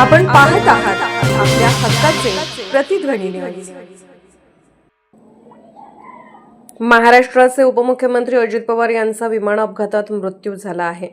आपण पाहत आहात आपल्या हक्काचे प्रतिध्वनी न्यूज महाराष्ट्राचे उपमुख्यमंत्री अजित पवार यांचा विमान अपघातात मृत्यू झाला आहे.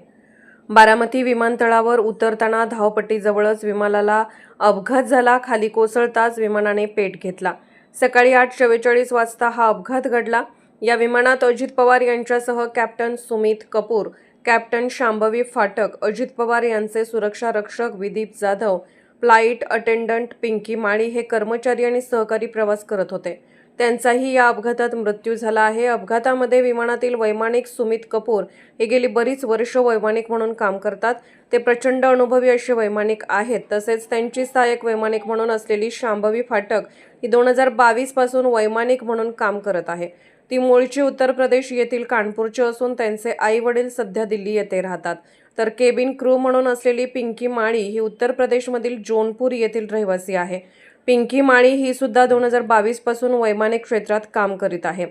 बारामती विमानतळावर उतरताना धावपट्टीजवळच विमानाला अपघात झाला खाली कोसळताच विमानाने पेट घेतला. सकाळी आठ चव्वेचाळीस वाजता हा अपघात घडला. या विमानात अजित पवार यांच्यासह कॅप्टन सुमित कपूर कॅप्टन शांभवी फाटक अजित पवार यांचे सुरक्षा रक्षक विदीप जाधव फ्लाईट अटेंडंट पिंकी माळी हे कर्मचारी आणि सहकारी प्रवास करत होते. त्यांचाही या अपघातात मृत्यू झाला आहे. अपघातामध्ये विमानातील वैमानिक सुमित कपूर हे गेली बरीच वर्ष वैमानिक म्हणून काम करतात. ते प्रचंड अनुभवी असे वैमानिक आहेत. तसेच त्यांची सहाय्यक वैमानिक म्हणून असलेली शांभवी फाटक ही दोन हजार बावीसपासून वैमानिक म्हणून काम करत आहे. ती मूळची उत्तर प्रदेश येथील कानपूरची असून त्यांचे आई वडील सध्या दिल्ली येथे राहतात. तर केबिन क्रू म्हणून असलेली पिंकी माळी ही उत्तर प्रदेशमधील जोनपूर येथील रहिवासी आहे. पिंकी माळी ही सुद्धा दोन हजार बावीसपासून वैमानिक क्षेत्रात काम करीत आहे.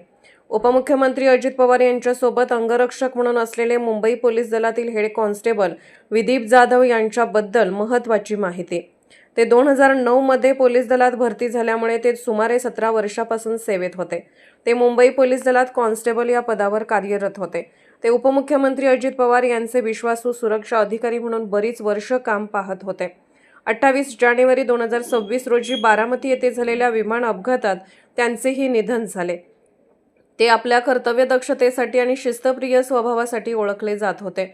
उपमुख्यमंत्री अजित पवार यांच्यासोबत अंगरक्षक म्हणून असलेले मुंबई पोलीस दलातील हेड कॉन्स्टेबल विदीप जाधव यांच्याबद्दल महत्त्वाची माहिती. ते दोन हजार नऊमध्ये पोलीस दलात भरती झाल्यामुळे ते सुमारे सतरा वर्षापासून सेवेत होते. ते मुंबई पोलीस दलात कॉन्स्टेबल या पदावर कार्यरत होते. ते उपमुख्यमंत्री अजित पवार यांचे विश्वासू सुरक्षा अधिकारी म्हणून बरीच वर्ष काम पाहत होते. अठ्ठावीस जानेवारी दोन हजार सव्वीस रोजी बारामती येथे झालेल्या विमान अपघातात त्यांचेही निधन झाले. ते आपल्या कर्तव्यदक्षतेसाठी आणि शिस्तप्रिय स्वभावासाठी ओळखले जात होते.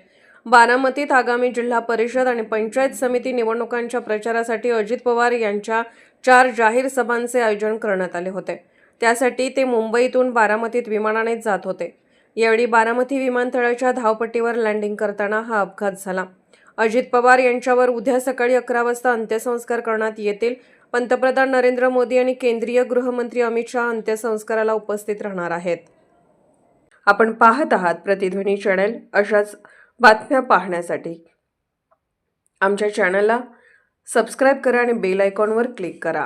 बारामतीत आगामी जिल्हा परिषद आणि पंचायत समिती निवडणुकांच्या प्रचारासाठी अजित पवार यांच्या चार जाहीर सभांचे आयोजन करण्यात आले होते. त्यासाठी ते मुंबईतून बारामतीत विमानाने जात होते. यावेळी बारामती विमानतळाच्या धावपट्टीवर लँडिंग करताना हा अपघात झाला. अजित पवार यांच्यावर उद्या सकाळी अकरा वाजता अंत्यसंस्कार करण्यात येतील. पंतप्रधान नरेंद्र मोदी आणि केंद्रीय गृहमंत्री अमित शहा अंत्यसंस्काराला उपस्थित राहणार आहेत. आपण पाहत आहात प्रतिध्वनी चॅनल अशाच बातम्या पाहण्यासाठी. आमच्या चॅनलला सबस्क्राईब करा आणि बेल आयकॉनवर क्लिक करा.